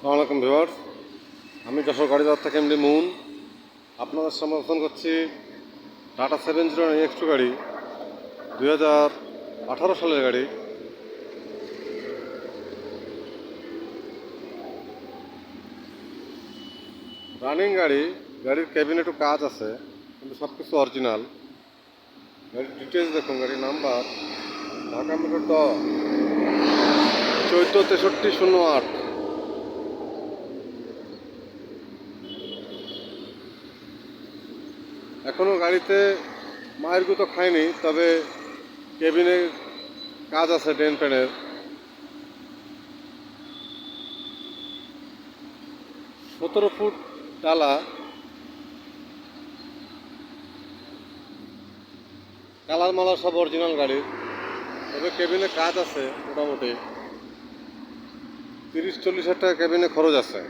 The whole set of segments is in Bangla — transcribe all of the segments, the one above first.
আসসালামাইকুম ভিওয়ার্স আমি যশোর গাড়ি যাওয়ার থেকে মুন। আপনাদের সমর্থন করছি Tata seven zero X two গাড়ি, দুই হাজার আঠারো সালের গাড়ি। রানিং গাড়ি, গাড়ির ক্যাবিনে একটু কাজ আছে, কিন্তু সব কিছু অরিজিনাল। গাড়ির ডিটেলস দেখুন, গাড়ির নাম্বার ঢাকা মেট্রো ট চোদ্দ তেষট্টি শূন্য আট। এখনও গাড়িতে মায়ের গুতো খায়নি, তবে কেবিনে কাজ আছে ডেন প্যানের সতেরো ফুট ডালা। কালার মালার সব অরিজিনাল গাড়ির তবে কেবিনে কাজ আছে মোটামুটি। তিরিশ চল্লিশ হাজার টাকা কেবিনে খরচ আছে।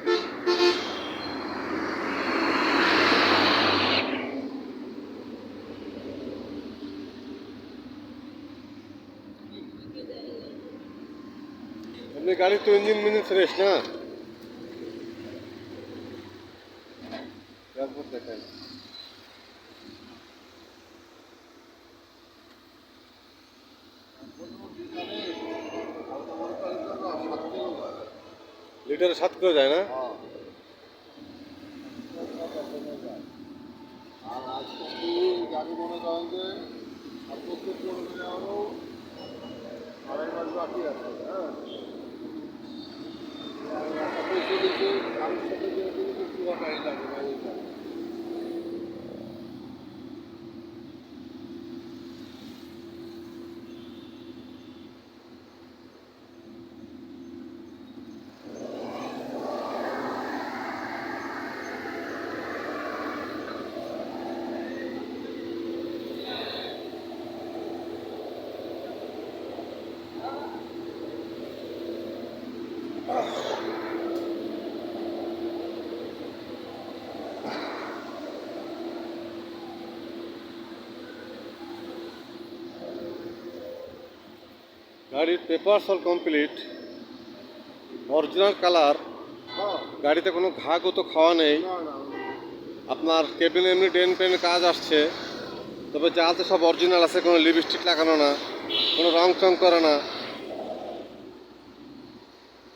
এমনি গাড়ির তো ইঞ্জিন মিঞ্জিন ফ্রেশ না? লিটারে সাত করে যায় না? আর আজকে গাড়ি মনে করেন যে প্রত্যেক করবে আরও আড়াই মাস বাকি আছে হ্যাঁ। টাকা গাড়ির যে paper all complete original colour গাড়িতে কোনো ঘা তো খাওয়া নেই। আপনার কেবিনে এমনি ডেন পেন কাজ আসছে তবে যাতে সব অরিজিনাল আছে কোনো লিপস্টিক লাগানো না কোনো রং চং করে না।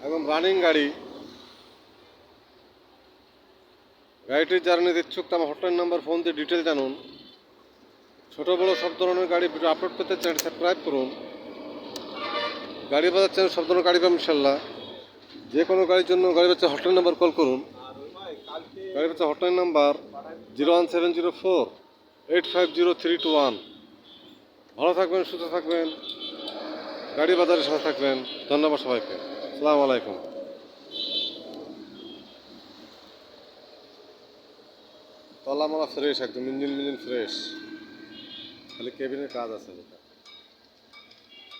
একদম রানিং গাড়ি। গাড়িটির যারা নিতে ইচ্ছুক আমার হটলাইন নাম্বার ফোন দিয়ে ডিটেল জানুন। ছোটো বড়ো সব ধরনের গাড়ি ভিডিও আপলোড করতে চ্যানেল সাবস্ক্রাইব করুন। গাড়ি বাজার চ্যানেল সব ধরনের গাড়ি পাবেন ইনশাল্লাহ। যে কোনো গাড়ির জন্য গাড়ি বাচ্চা হটলাইন নাম্বার কল করুন। গাড়ি বাচ্চা hotline number zero one seven zero four eight five zero three two one ভালো থাকবেন, সুস্থ থাকবেন। গাড়ি বাজারের সাথে থাকবেন। ধন্যবাদ সবাইকে। আসসালামু আলাইকুম। তলা মারা ফ্রেশ, একদম ইঞ্জিন মিঞ্জিন ফ্রেশ। খালি কেবিনের কাজ আছে।